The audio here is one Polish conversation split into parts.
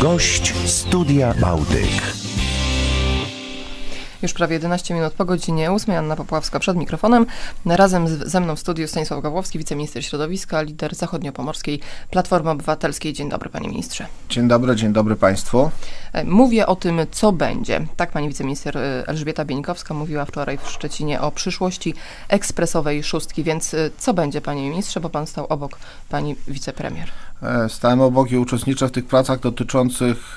Gość Studia Bałtyk. Już prawie 11 minut po godzinie 8. Anna Popławska przed mikrofonem. Razem z, ze mną w studiu Stanisław Gawłowski, wiceminister środowiska, lider zachodniopomorskiej Platformy Obywatelskiej. Dzień dobry, panie ministrze. Dzień dobry, dzień dobry Państwu. E, Mówię o tym, co będzie. Tak pani wiceminister e, Elżbieta Bieńkowska mówiła wczoraj w Szczecinie o przyszłości ekspresowej szóstki. Więc e, co będzie, panie ministrze, bo pan stał obok pani wicepremier. Stałem obok i uczestniczę w tych pracach dotyczących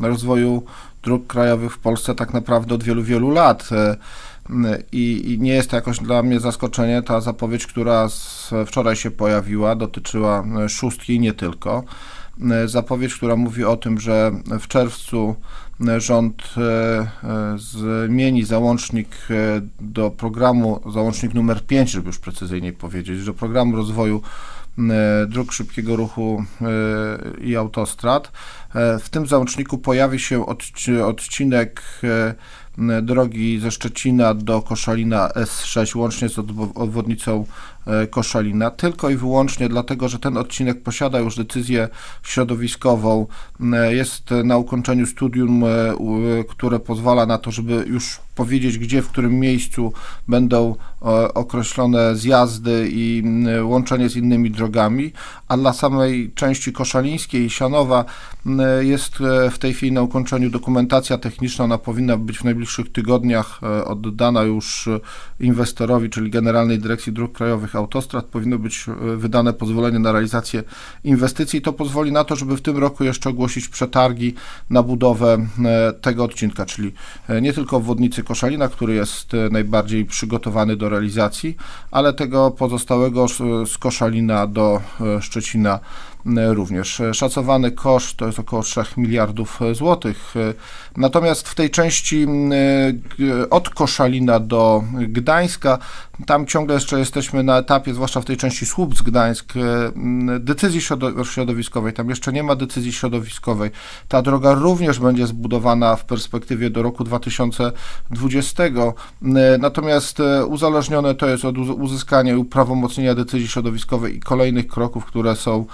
rozwoju dróg krajowych w Polsce tak naprawdę od wielu, wielu lat. E, m, I, I nie jest to jakoś dla mnie zaskoczenie. Ta zapowiedź, która wczoraj się pojawiła, dotyczyła e, szóstki i nie tylko. E, Zapowiedź, która mówi o tym, że w czerwcu e, rząd e, e, zmieni załącznik e, do programu, załącznik numer 5, żeby już precyzyjniej powiedzieć, do programu rozwoju e, dróg szybkiego ruchu e, i autostrad. E, W tym załączniku pojawi się odci- odcinek e, drogi ze Szczecina do Koszalina S6, łącznie z obwodnicą e, Koszalina, tylko i wyłącznie dlatego, że ten odcinek posiada już decyzję środowiskową, m, jest na ukończeniu studium, e, które pozwala na to, żeby już powiedzieć, gdzie, w którym miejscu będą e, określone zjazdy i łączenie z innymi drogami, a dla samej części koszalińskiej Sianowa m, jest e, w tej chwili na ukończeniu dokumentacja techniczna, ona powinna być w najbliższych tygodniach e, oddana już e, inwestorowi, czyli Generalnej Dyrekcji Dróg Krajowych Autostrad, powinno być e, wydane pozwolenie na realizację inwestycji. To pozwoli na to, żeby w tym roku jeszcze ogłosić przetargi na budowę e, tego odcinka, czyli e, nie tylko obwodnicy Koszalina, który jest najbardziej przygotowany do realizacji, ale tego pozostałego z- Koszalina do Szczecina również. E, Szacowany koszt to jest około 3 miliardów e, złotych. E, Natomiast w tej części e, od Koszalina do Gdańska, tam ciągle jeszcze jesteśmy na etapie, zwłaszcza w tej części Słupsk-Gdańsk, e, decyzji środo- środowiskowej. Tam jeszcze nie ma decyzji środowiskowej. Ta droga również będzie zbudowana w perspektywie do roku 2020. M, Natomiast e, uzależnione to jest od uz- uzyskania i uprawomocnienia decyzji środowiskowej i kolejnych kroków, które są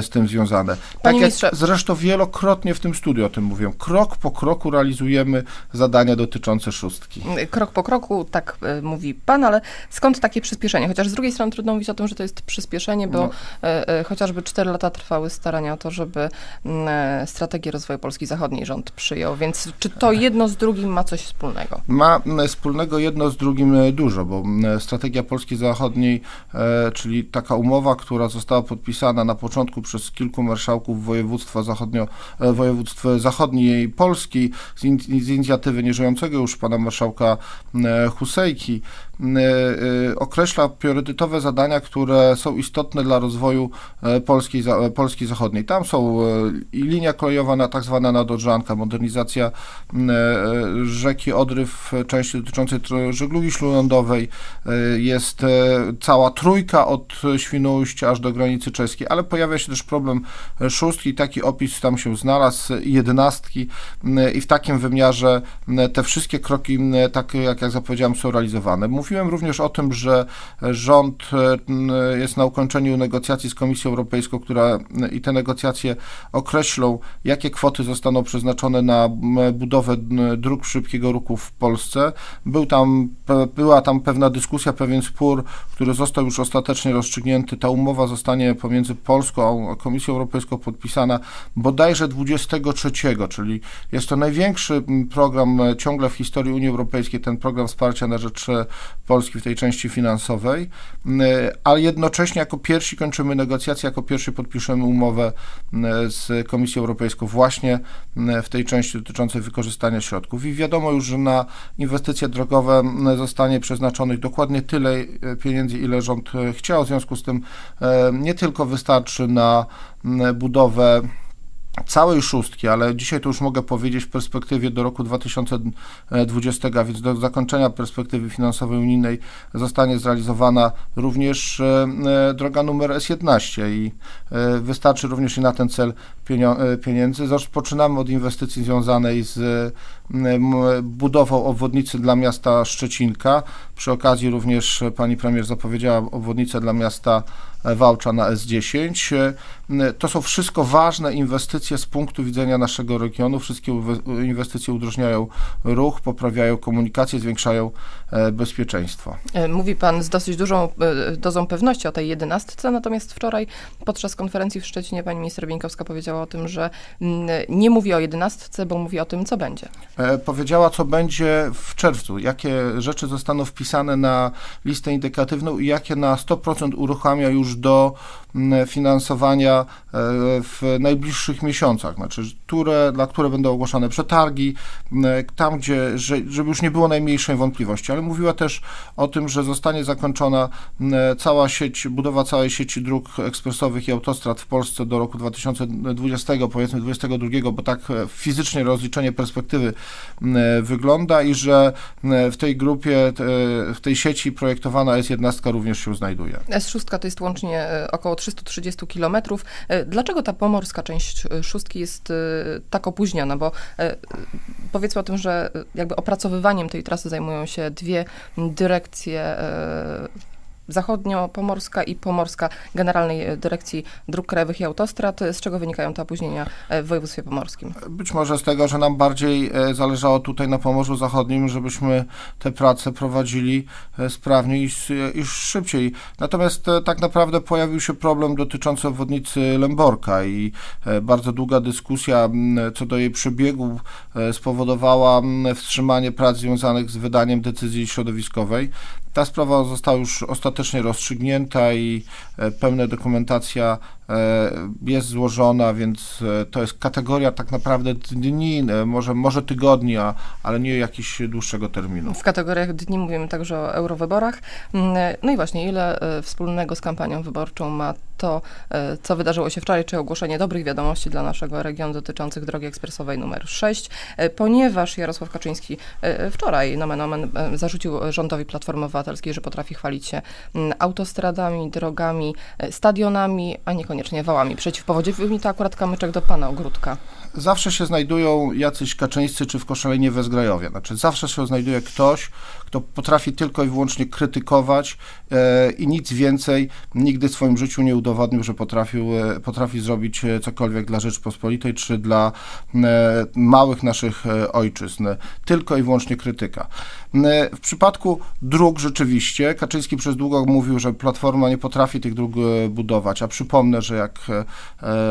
z tym związane. Tak Panie jak zresztą wielokrotnie w tym studiu o tym mówię. Krok po kroku realizujemy zadania dotyczące szóstki. Krok po kroku, tak e, mówi pan, ale skąd takie przyspieszenie? Chociaż z drugiej strony trudno mówić o tym, że to jest przyspieszenie, bo No. e, e, chociażby 4 lata trwały starania o to, żeby mm, strategię rozwoju Polski Zachodniej rząd przyjął. Więc czy to jedno z drugim ma coś wspólnego? Ma wspólnego jedno z drugim dużo, bo strategia Polski Zachodniej, czyli taka umowa, która została podpisana na początku przez kilku marszałków województwa, zachodnio, e, województw zachodniej Polski z, in, z inicjatywy nieżyjącego już pana marszałka m, Husejki, e, e, określa priorytetowe zadania, które są istotne dla rozwoju e, Polski, e, Polski Zachodniej. Tam są e, i linia kolejowa, na, tak zwana nadodrzanka, modernizacja e, rzeki Odry w części dotyczącej żeglugi śródlądowej, e, jest e, cała trójka od Świnoujścia aż do granicy czeskiej, ale pojawia się też problem szóstki, taki opis tam się znalazł, jedenastki i w takim wymiarze te wszystkie kroki, tak jak, jak zapowiedziałem, są realizowane. Mówiłem również o tym, że rząd e, jest na ukończeniu negocjacji z Komisją Europejską, która i te negocjacje określą, jakie kwoty zostaną przeznaczone na budowę dróg szybkiego ruchu w Polsce. Był tam, była tam pewna dyskusja, pewien spór, który został już ostatecznie rozstrzygnięty. Ta umowa zostanie pomiędzy Polską a Komisją Europejską podpisana bodajże 23, czyli jest to największy program e, ciągle w historii Unii Europejskiej, ten program wsparcia na rzecz e, Polski w tej części finansowej, m, a jednocześnie jako pierwsi kończymy negocjacje, jako pierwsi podpiszemy umowę z Komisją Europejską właśnie w tej części dotyczącej wykorzystania środków. I wiadomo już, że na inwestycje drogowe zostanie przeznaczonych dokładnie tyle e, pieniędzy, ile rząd e, chciał. W związku z tym e, nie tylko wystarczy na m, budowę całej szóstki, ale dzisiaj to już mogę powiedzieć w perspektywie do roku 2020, a więc do zakończenia perspektywy finansowej unijnej zostanie zrealizowana również e, e, droga numer S11 i e, wystarczy również i na ten cel pieniędzy. Rozpoczynamy od inwestycji związanej z budową obwodnicy dla miasta Szczecinka. Przy okazji również pani premier zapowiedziała obwodnicę dla miasta e, Wałcza na S10. E, To są wszystko ważne inwestycje, z punktu widzenia naszego regionu. Wszystkie inwestycje udrożniają ruch, poprawiają komunikację, zwiększają e, bezpieczeństwo. E, Mówi pan z dosyć dużą e, dozą pewności o tej jedenastce, natomiast wczoraj podczas konferencji w Szczecinie pani minister Bieńkowska powiedziała o tym, że mm, nie mówi o jedenastce, bo mówi o tym, co będzie. E, powiedziała, co będzie w czerwcu, jakie rzeczy zostaną wpisane na listę indykatywną i jakie na 100% uruchamia już do mm, finansowania e, w najbliższych miesiącach, znaczy, które, dla które będą ogłaszane przetargi, tam, gdzie, że, żeby już nie było najmniejszej wątpliwości, ale mówiła też o tym, że zostanie zakończona cała sieć, budowa całej sieci dróg ekspresowych i autostrad w Polsce do roku 2020, powiedzmy 2022, bo tak e, fizycznie rozliczenie perspektywy wygląda i że w tej grupie, e, w tej sieci projektowana S11 również się znajduje. S6 to jest łącznie około 330 km. Dlaczego ta pomorska część e, szóstki jest e, tak opóźniona? Bo e, powiedzmy o tym, że e, jakby opracowywaniem tej trasy zajmują się dwie dyrekcje e, zachodnio-pomorska i pomorska Generalnej Dyrekcji Dróg Krajowych i Autostrad. Z czego wynikają te opóźnienia e, w województwie pomorskim? Być może z tego, że nam bardziej e, zależało tutaj na Pomorzu Zachodnim, żebyśmy te prace prowadzili e, sprawniej i, i szybciej. Natomiast e, tak naprawdę pojawił się problem dotyczący obwodnicy Lęborka i e, bardzo długa dyskusja co do jej przebiegu e, spowodowała wstrzymanie prac związanych z wydaniem decyzji środowiskowej. Ta sprawa została już ostatecznie rozstrzygnięta i e, pełna dokumentacja jest złożona, więc e, to jest kategoria tak naprawdę dni, e, może, może tygodni, a- ale nie jakiegoś dłuższego terminu. W kategoriach dni mówimy także o eurowyborach. Mm, No i właśnie, ile e, wspólnego z kampanią wyborczą ma to, e, co wydarzyło się wczoraj, czy ogłoszenie dobrych wiadomości dla naszego regionu dotyczących drogi ekspresowej numer 6, e, ponieważ Jarosław Kaczyński e, wczoraj, nomen omen, e, zarzucił rządowi Platformy Obywatelskiej, że potrafi chwalić się mm, autostradami, drogami, e, stadionami, a niekoniecznie wałami przeciwpowodziowymi. To akurat kamyczek do pana ogródka. Zawsze się znajdują jacyś Kaczyńscy czy w Koszalinie Wezgrajowie. Znaczy zawsze się znajduje ktoś, kto potrafi tylko i wyłącznie krytykować e, i nic więcej nigdy w swoim życiu nie udowodnił, że potrafił, e, potrafi zrobić e, cokolwiek dla Rzeczpospolitej czy dla e, małych naszych e, ojczyzn. Tylko i wyłącznie krytyka. E, W przypadku dróg rzeczywiście Kaczyński przez długo mówił, że Platforma nie potrafi tych dróg budować, a przypomnę, że jak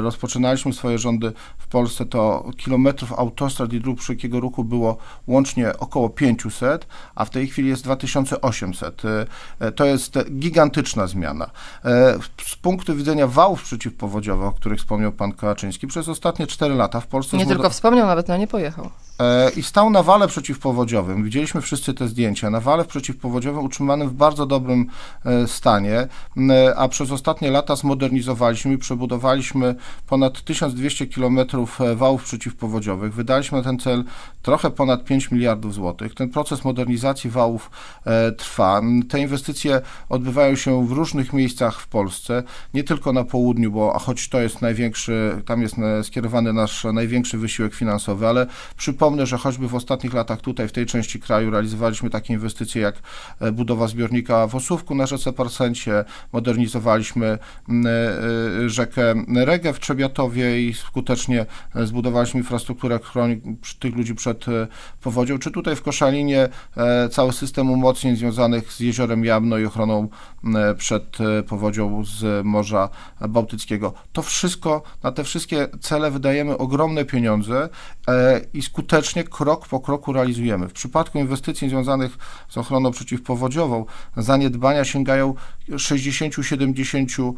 rozpoczynaliśmy swoje rządy w Polsce, to kilometrów autostrad i dróg szybkiego ruchu było łącznie około 500, a w tej chwili jest 2800. E, e, To jest gigantyczna zmiana. E, Z punktu widzenia wałów przeciwpowodziowych, o których wspomniał pan Kaczyński, przez ostatnie 4 lata w Polsce Nie tylko wspomniał, nawet na nie pojechał. E, i stał na wale przeciwpowodziowym. Widzieliśmy wszyscy te zdjęcia. Na wale przeciwpowodziowym utrzymanym w bardzo dobrym e, stanie, m, a przez ostatnie lata zmodernizowaliśmy i przebudowaliśmy ponad 1200 km wałów przeciwpowodziowych. Wydaliśmy na ten cel trochę ponad 5 miliardów złotych. Ten proces modernizacji wałów e, trwa. M, Te inwestycje odbywają się w różnych miejscach w Polsce, nie tylko na południu, bo choć to jest największy, tam jest e, skierowany nasz największy wysiłek finansowy, ale przypomnę, że choćby w ostatnich latach tutaj w tej części kraju realizowaliśmy takie inwestycje jak e, budowa zbiornika w Osówku na rzece Parsencie, modernizowaliśmy m, e, rzekę Regę w Trzebiatowie i skutecznie e, zbudowaliśmy infrastrukturę, chroni tych ludzi przed e, powodzią, czy tutaj w Koszalinie e, cały system umocnień związanych z jeziorem Jamno i ochroną przed e, powodzią z Morza Bałtyckiego. To wszystko, na te wszystkie cele wydajemy ogromne pieniądze e, i skutecznie krok po kroku realizujemy. W przypadku inwestycji związanych z ochroną przeciwpowodziową zaniedbania sięgają 60-70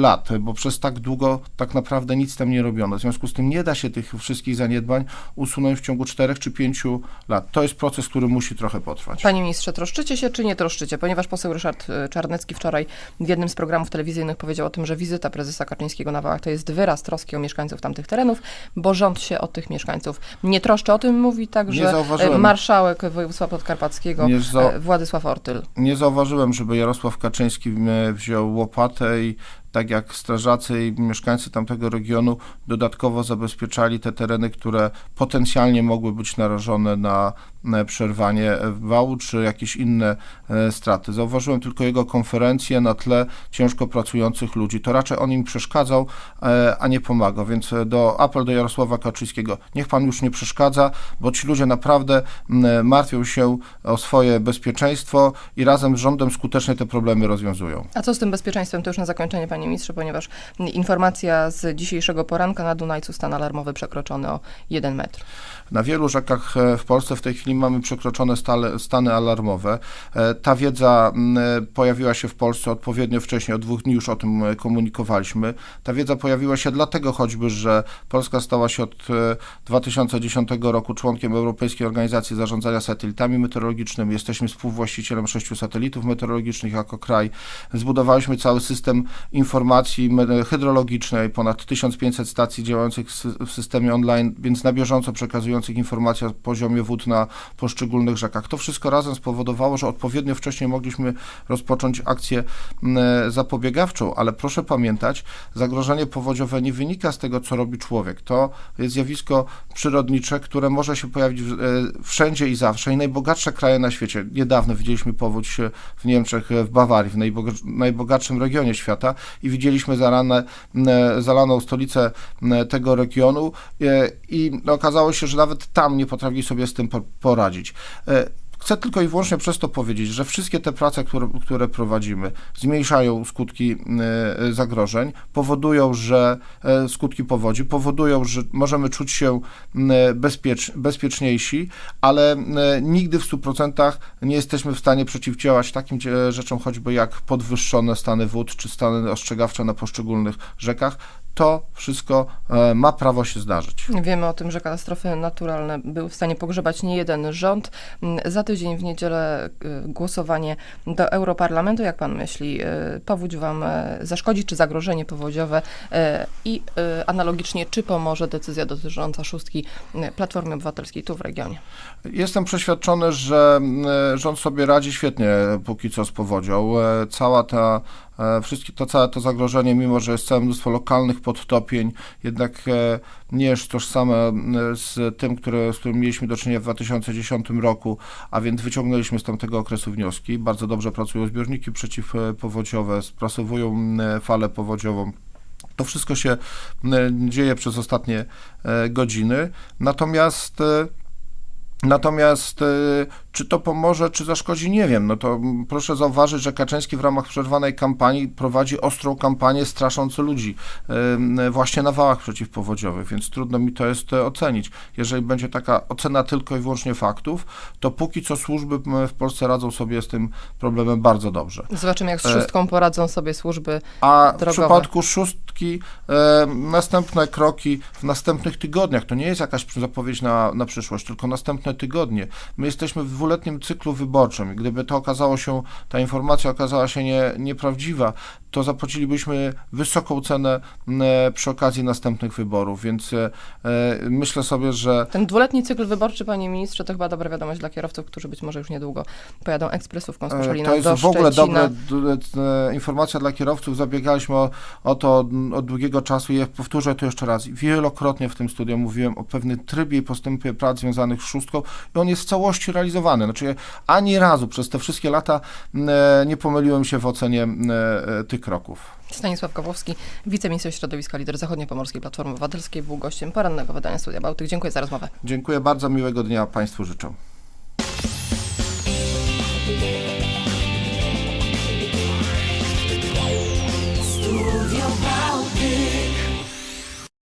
lat, bo przez tak długo tak naprawdę nic tam nie robiono. W związku z tym nie da się tych wszystkich zaniedbań usunąć w ciągu 4 czy 5 lat. To jest proces, który musi trochę potrwać. Panie ministrze, troszczycie się czy nie troszczycie? Ponieważ poseł Ryszard y, Czarnecki wczoraj w jednym z programów telewizyjnych powiedział o tym, że wizyta prezesa Kaczyńskiego na Wałach to jest wyraz troski o mieszkańców tamtych terenów, bo rząd się o tych mieszkańców nie troszczy. O tym mówi także y, marszałek województwa podkarpackiego y, Władysław Ortyl. Nie zauważyłem, żeby Jarosław Kaczyński e, wziął łopatę i tak jak strażacy i mieszkańcy tamtego regionu dodatkowo zabezpieczali te tereny, które potencjalnie mogły być narażone na przerwanie wału czy jakieś inne e, straty. Zauważyłem tylko jego konferencję na tle ciężko pracujących ludzi. To raczej on im przeszkadzał, e, a nie pomagał, więc e, do apel do Jarosława Kaczyńskiego, niech pan już nie przeszkadza, bo ci ludzie naprawdę martwią się o swoje bezpieczeństwo i razem z rządem skutecznie te problemy rozwiązują. A co z tym bezpieczeństwem? To już na zakończenie, panie ministrze, ponieważ informacja z dzisiejszego poranka na Dunajcu stan alarmowy przekroczony o 1 metr. Na wielu rzekach e, w Polsce w tej chwili mamy przekroczone stale, stany alarmowe. E, Ta wiedza e, pojawiła się w Polsce odpowiednio wcześniej, od dwóch dni już o tym komunikowaliśmy. Ta wiedza pojawiła się dlatego choćby, że Polska stała się od e, 2010 roku członkiem Europejskiej Organizacji Zarządzania Satelitami Meteorologicznymi. Jesteśmy współwłaścicielem sześciu satelitów meteorologicznych jako kraj. Zbudowaliśmy cały system informacji me- hydrologicznej, ponad 1500 stacji działających w sy- w systemie online, więc na bieżąco przekazujących informacje o poziomie wód na poszczególnych rzekach. To wszystko razem spowodowało, że odpowiednio wcześniej mogliśmy rozpocząć akcję zapobiegawczą, ale proszę pamiętać, zagrożenie powodziowe nie wynika z tego, co robi człowiek. To jest zjawisko przyrodnicze, które może się pojawić e, wszędzie i zawsze. I najbogatsze kraje na świecie, niedawno widzieliśmy powódź w Niemczech, w Bawarii, w najboga- najbogatszym regionie świata i widzieliśmy zarane, m, e, zalaną stolicę m, tego regionu e, i okazało się, że nawet tam nie potrafili sobie z tym po- poradzić. E, Chcę tylko i wyłącznie przez to powiedzieć, że wszystkie te prace, które, które prowadzimy, zmniejszają skutki e, zagrożeń, powodują, że e, skutki powodzi, powodują, że możemy czuć się bezpiecz, bezpieczniejsi, ale m, nigdy w 100% nie jesteśmy w stanie przeciwdziałać takim rzeczom, choćby jak podwyższone stany wód czy stany ostrzegawcze na poszczególnych rzekach. To wszystko e, ma prawo się zdarzyć. Wiemy o tym, że katastrofy naturalne były w stanie pogrzebać nie jeden rząd. Mm, Za tydzień w niedzielę y, głosowanie do Europarlamentu. Jak pan myśli, y, powódź wam zaszkodzi, czy zagrożenie powodziowe? I analogicznie, czy pomoże decyzja dotycząca szóstki Platformy Obywatelskiej tu w regionie? Jestem przeświadczony, że mm, rząd sobie radzi świetnie póki co z powodzią. E, Cała ta, e, wszystkie, to całe to zagrożenie, mimo że jest całe mnóstwo lokalnych podtopień, jednak e, nie jest tożsame z tym, które, z którym mieliśmy do czynienia w 2010 roku, a więc wyciągnęliśmy z tamtego okresu wnioski. Bardzo dobrze pracują zbiorniki przeciwpowodziowe, sprasowują falę powodziową. To wszystko się dzieje przez ostatnie e, godziny. Natomiast e, Natomiast e, czy to pomoże, czy zaszkodzi, nie wiem. No to proszę zauważyć, że Kaczyński w ramach przerwanej kampanii prowadzi ostrą kampanię strasząc ludzi właśnie na wałach przeciwpowodziowych, więc trudno mi to jest e, ocenić. Jeżeli będzie taka ocena tylko i wyłącznie faktów, to póki co służby w Polsce radzą sobie z tym problemem bardzo dobrze. Zobaczymy, jak z E, szóstką poradzą sobie służby. A w drogowe. przypadku szóstki e, następne kroki w następnych tygodniach, to nie jest jakaś zapowiedź na, na przyszłość, tylko następne tygodnie. My jesteśmy w dwuletnim cyklu wyborczym. Gdyby to okazało się, ta informacja okazała się nie, nieprawdziwa, to zapłacilibyśmy wysoką cenę m, przy okazji następnych wyborów, więc e, e, myślę sobie, że Ten dwuletni cykl wyborczy, panie ministrze, to chyba dobra wiadomość dla kierowców, którzy być może już niedługo pojadą ekspresówką z E, Koszalina To jest do w ogóle dobra e, informacja dla kierowców. Zabiegaliśmy o, o to od, od długiego czasu i ja powtórzę to jeszcze raz. Wielokrotnie w tym studiu mówiłem o pewnym trybie i postępie prac związanych z szóstką i on jest w całości realizowany. Znaczy ani razu przez te wszystkie lata e, nie pomyliłem się w ocenie e, tych kroków. Stanisław Kowłowski, wiceminister środowiska, lider Zachodniopomorskiej Platformy Obywatelskiej, był gościem porannego wydania Studia Bałtyk. Dziękuję za rozmowę. Dziękuję bardzo, miłego dnia Państwu życzę.